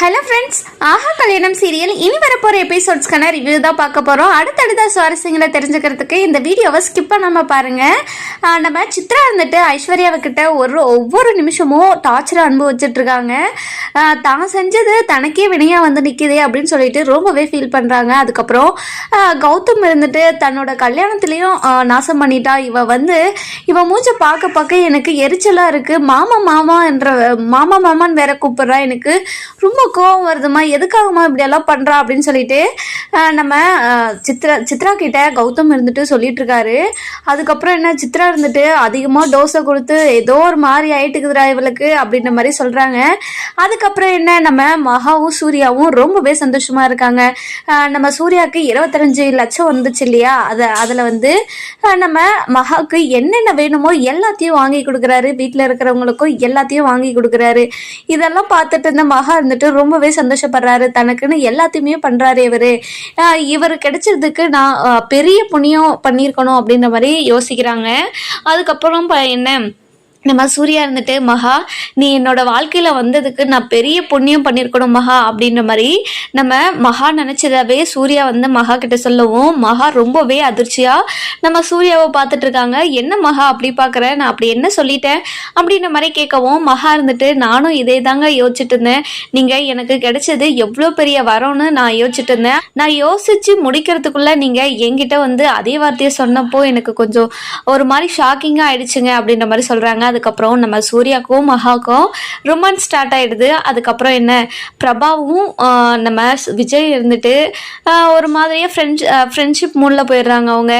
Hello friends ஆஹா கல்யாணம் serial இனி வரப்போகிற எபிசோட்ஸ்க்கான ரிவ்யூ தான் பார்க்க போகிறோம் அடுத்தடுத்த சுவாரஸ்யங்களை தெரிஞ்சுக்கிறதுக்கு இந்த வீடியோவை ஸ்கிப் பண்ணாமல் பாருங்கள் நம்ம சித்ரா இருந்துட்டு ஐஸ்வர்யாவுக்கிட்ட ஒரு ஒவ்வொரு நிமிஷமும் டார்ச்சரை அனுபவிச்சிட்ருக்காங்க தான் செஞ்சது தனக்கே வினையாக வந்து நிற்கிதே அப்படின்னு சொல்லிட்டு ரொம்பவே ஃபீல் பண்ணுறாங்க அதுக்கப்புறம் கௌதம் இருந்துட்டு தன்னோட கல்யாணத்துலேயும் நாசம் பண்ணிட்டா. இவ வந்து இவன் மூச்சை பார்க்க பார்க்க எனக்கு எரிச்சலாக இருக்குது மாமா மாமா என்ற மாமா மாமான்னு வேற கூப்பிட்றா. எனக்கு ரொம்ப கோவம் வருதுமா எதுக்காகமா இப்படியெல்லாம் பண்ணுறா அப்படின்னு சொல்லிட்டு நம்ம சித்ரா சித்ரா கிட்ட கௌதம் இருந்துட்டு சொல்லிட்டு இருக்காரு அதுக்கப்புறம் என்ன சித்ரா இருந்துட்டு அதிகமாக டோஸை கொடுத்து ஏதோ ஒரு மாதிரி ஆயிட்டுக்குதுரா இவளுக்கு அப்படின்ற மாதிரி சொல்கிறாங்க அதுக்கப்புறம் என்ன நம்ம மகாவும் சூர்யாவும் ரொம்பவே சந்தோஷமா இருக்காங்க. நம்ம சூர்யாவுக்கு இருபத்தஞ்சு லட்சம் வந்துச்சு இல்லையா? அதை அதில் வந்து நம்ம மகாவுக்கு என்னென்ன வேணுமோ எல்லாத்தையும் வாங்கி கொடுக்குறாரு. வீட்டில் இருக்கிறவங்களுக்கும் எல்லாத்தையும் வாங்கி கொடுக்குறாரு. இதெல்லாம் பார்த்துட்டு இருந்த மகா இருந்துட்டு ரொம்பவே சந்தோஷப்படுறாரு. தனக்குன்னு எல்லாத்தையுமே பண்ணுறாரு இவர். இவர் கிடைச்சதுக்கு நான் பெரிய புண்ணியம் பண்ணியிருக்கணும் அப்படின்ற மாதிரி யோசிக்கிறாங்க. அதுக்கப்புறம் ப- என்ன? நம்ம சூர்யா இருந்துட்டு மகா நீ என்னோட வாழ்க்கையில் வந்ததுக்கு நான் பெரிய புண்ணியம் பண்ணியிருக்கணும் மகா அப்படின்ற மாதிரி நம்ம மகா நினச்சதாவே சூர்யா வந்து மகா கிட்ட சொல்லவும் மகா ரொம்பவே அதிர்ச்சியாக நம்ம சூர்யாவை பார்த்துட்டு இருக்காங்க. என்ன மகா அப்படி பார்க்குற? நான் அப்படி என்ன சொல்லிட்டேன்? அப்படின்ற மாதிரி கேட்கவும் மகா இருந்துட்டு நானும் இதே தாங்க யோசிச்சுட்டு இருந்தேன். நீங்கள் எனக்கு கிடைச்சது எவ்வளோ பெரிய வரோன்னு நான் யோசிச்சுட்டு இருந்தேன். நான் யோசிச்சு முடிக்கிறதுக்குள்ள நீங்கள் என்கிட்ட வந்து அதே வார்த்தையை சொன்னப்போ எனக்கு கொஞ்சம் ஒரு மாதிரி ஷாக்கிங்காக ஆயிடுச்சுங்க அப்படின்ற மாதிரி சொல்கிறாங்க அதுக்கப்புறம் நம்ம சூர்யாக்கும் மகாக்கும் ரொமான்ஸ் ஸ்டார்ட் ஆகிடுது அதுக்கப்புறம் என்ன? பிரபாவும் நம்ம ஸ்- விஜய் இருந்துட்டு ஒரு மாதிரியே ஃப்ரெண்ட்ஸ் ஃப்ரெண்ட்ஷிப் மூடில் போயிடுறாங்க அவங்க.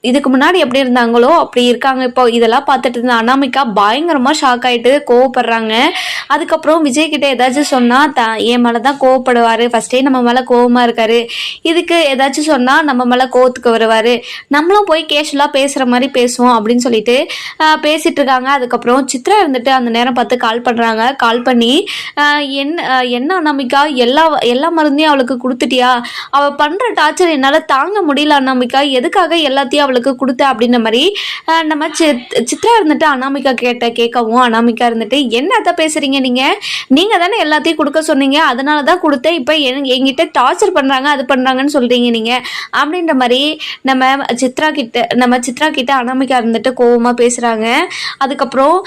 இதுக்கு முன்னாடி எப்படி இருந்தாங்களோ அப்படி இருக்காங்க இப்போ. இதெல்லாம் பார்த்துட்டு இருந்த அனாமிக்கா பயங்கரமாக ஷாக் ஆகிட்டு கோவப்படுறாங்க. அதுக்கப்புறம் விஜய் கிட்டே ஏதாச்சும் சொன்னால் த என் மேலே தான் கோவப்படுவார். ஃபஸ்ட்டே நம்ம மேலே கோவமாக இருக்கார். இதுக்கு ஏதாச்சும் சொன்னால் நம்ம மேலே கோவத்துக்கு வருவார். நம்மளும் போய் கேஷுவலாக பேசுகிற மாதிரி பேசுவோம் அப்படின்னு சொல்லிட்டு பேசிகிட்டு இருக்காங்க. இருக்காங்க. அதுக்கப்புறம் சித்ரா இருந்துட்டு அந்த நேரம் பார்த்து கால் பண்ணுறாங்க கால் பண்ணி என்ன என்ன அனாமிகா? எல்லா எல்லா மருந்தையும் அவளுக்கு கொடுத்துட்டியா? அவள் பண்ணுற டார்ச்சர் என்னால் தாங்க முடியல அனாமிகா. எதுக்காக எல்லாத்தையும் அவளுக்கு கொடுத்த? அப்படின்ற மாதிரி நம்ம சித் சித்ரா இருந்துட்டு அனாமிகா கேட்ட கேட்கவும் அனாமிகா இருந்துட்டு என்னத்த பேசுகிறீங்க நீங்கள் நீங்கள் தானே எல்லாத்தையும் கொடுக்க சொன்னீங்க. அதனால தான் கொடுத்தேன். இப்போ என் என்கிட்ட டார்ச்சர் பண்ணுறாங்க அது பண்ணுறாங்கன்னு சொல்கிறீங்க நீங்கள் அப்படின்ற மாதிரி நம்ம சித்ரா கிட்ட நம்ம சித்ரா கிட்ட அனாமிகா இருந்துட்டு கோவமாக பேசுகிறாங்க அதுக்கப்புறம்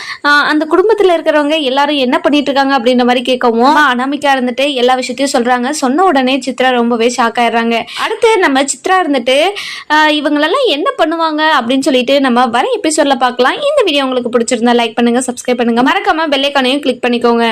அந்த குடும்பத்தில் இருக்கிறவங்க எல்லாரும் என்ன பண்ணிட்டு இருக்காங்க அப்படின்ற மாதிரி கேட்கவும் அனாமிக்கா இருந்துட்டு எல்லா விஷயத்தையும் சொல்கிறாங்க சொன்ன உடனே சித்ரா ரொம்பவே ஷாக் ஆயிடுறாங்க. அடுத்து நம்ம சித்ரா இருந்துட்டு இவங்களெல்லாம் என்ன பண்ணுவாங்க அப்படின்னு சொல்லிட்டு நம்ம வர எபிசோட்ல பார்க்கலாம். இந்த வீடியோ உங்களுக்கு பிடிச்சிருந்தா லைக் பண்ணுங்க சப்ஸ்கிரைப் பண்ணுங்க. மறக்காம பெல்லைக்கானையும் கிளிக் பண்ணிக்கோங்க.